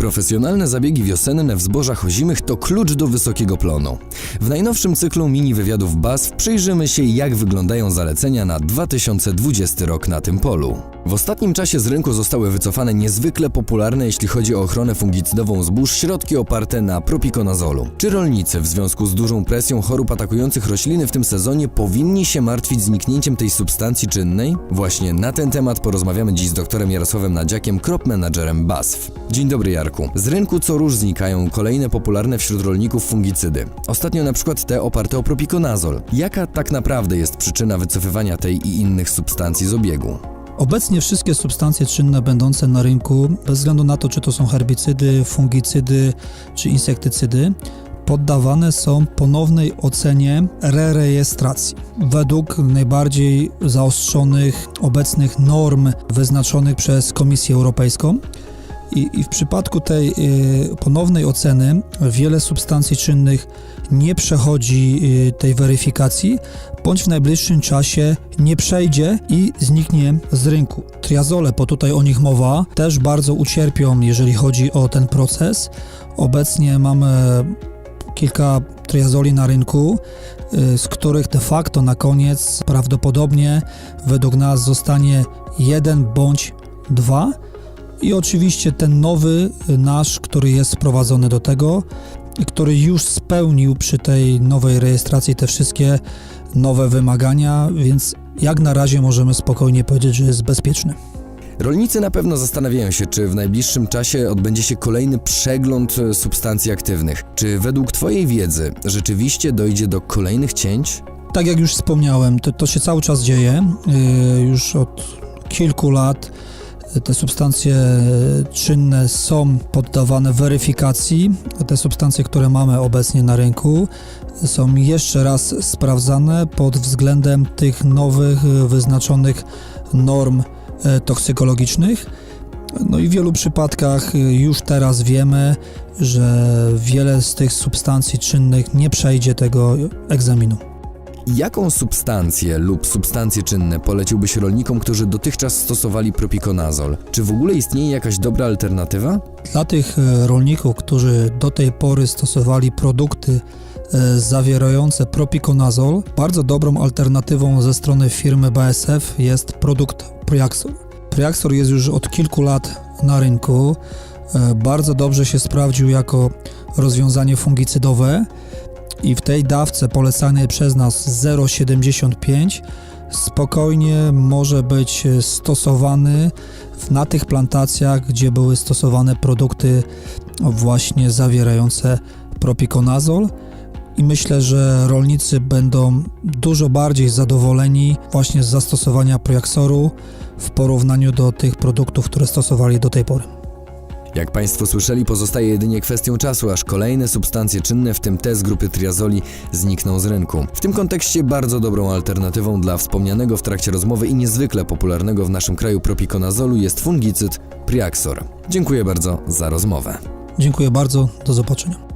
Profesjonalne zabiegi wiosenne w zbożach ozimych to klucz do wysokiego plonu. W najnowszym cyklu mini wywiadów BASF przyjrzymy się, jak wyglądają zalecenia na 2020 rok na tym polu. W ostatnim czasie z rynku zostały wycofane niezwykle popularne, jeśli chodzi o ochronę fungicydową zbóż, środki oparte na propikonazolu. Czy rolnicy w związku z dużą presją chorób atakujących rośliny w tym sezonie powinni się martwić zniknięciem tej substancji czynnej? Właśnie na ten temat porozmawiamy dziś z doktorem Jarosławem Nadziakiem, crop managerem BASF. Dzień dobry Jarku. Z rynku co róż znikają kolejne popularne wśród rolników fungicydy. Ostatnio na przykład te oparte o propikonazol. Jaka tak naprawdę jest przyczyna wycofywania tej i innych substancji z obiegu? Obecnie wszystkie substancje czynne będące na rynku, bez względu na to, czy to są herbicydy, fungicydy czy insektycydy, poddawane są ponownej ocenie re-rejestracji. Według najbardziej zaostrzonych obecnych norm wyznaczonych przez Komisję Europejską. I, I w przypadku tej y, ponownej oceny wiele substancji czynnych nie przechodzi y, tej weryfikacji, bądź w najbliższym czasie nie przejdzie i zniknie z rynku. Triazole, bo tutaj o nich mowa, też bardzo ucierpią, jeżeli chodzi o ten proces. Obecnie mamy kilka triazoli na rynku, y, z których de facto na koniec prawdopodobnie według nas zostanie jeden bądź dwa. I oczywiście ten nowy nasz, który jest wprowadzony do tego, który już spełnił przy tej nowej rejestracji te wszystkie nowe wymagania, więc jak na razie możemy spokojnie powiedzieć, że jest bezpieczny. Rolnicy na pewno zastanawiają się, czy w najbliższym czasie odbędzie się kolejny przegląd e, substancji aktywnych. Czy według Twojej wiedzy rzeczywiście dojdzie do kolejnych cięć? Tak jak już wspomniałem, to, to się cały czas dzieje. Yy, już od kilku lat te substancje czynne są poddawane weryfikacji. Te substancje, które mamy obecnie na rynku, są jeszcze raz sprawdzane pod względem tych nowych, wyznaczonych norm y, toksykologicznych. No i w wielu przypadkach już teraz wiemy, że wiele z tych substancji czynnych nie przejdzie tego egzaminu. Jaką substancję lub substancje czynne poleciłbyś rolnikom, którzy dotychczas stosowali propikonazol? Czy w ogóle istnieje jakaś dobra alternatywa? Dla tych e, rolników, którzy do tej pory stosowali produkty e, zawierające propikonazol, bardzo dobrą alternatywą ze strony firmy BASF jest produkt Priaxor. Priaxor jest już od kilku lat na rynku. e, Bardzo dobrze się sprawdził jako rozwiązanie fungicydowe i w tej dawce polecanej przez nas 0,75 spokojnie może być stosowany na tych plantacjach, gdzie były stosowane produkty właśnie zawierające propikonazol i myślę, że rolnicy będą dużo bardziej zadowoleni właśnie z zastosowania Projaxoru w porównaniu do tych produktów, które stosowali do tej pory. Jak Państwo słyszeli, pozostaje jedynie kwestią czasu, aż kolejne substancje czynne, w tym te z grupy triazoli, znikną z rynku. W tym kontekście bardzo dobrą alternatywą dla wspomnianego w trakcie rozmowy i niezwykle popularnego w naszym kraju propikonazolu jest fungicyd Priaxor. Dziękuję bardzo za rozmowę. Dziękuję bardzo, do zobaczenia.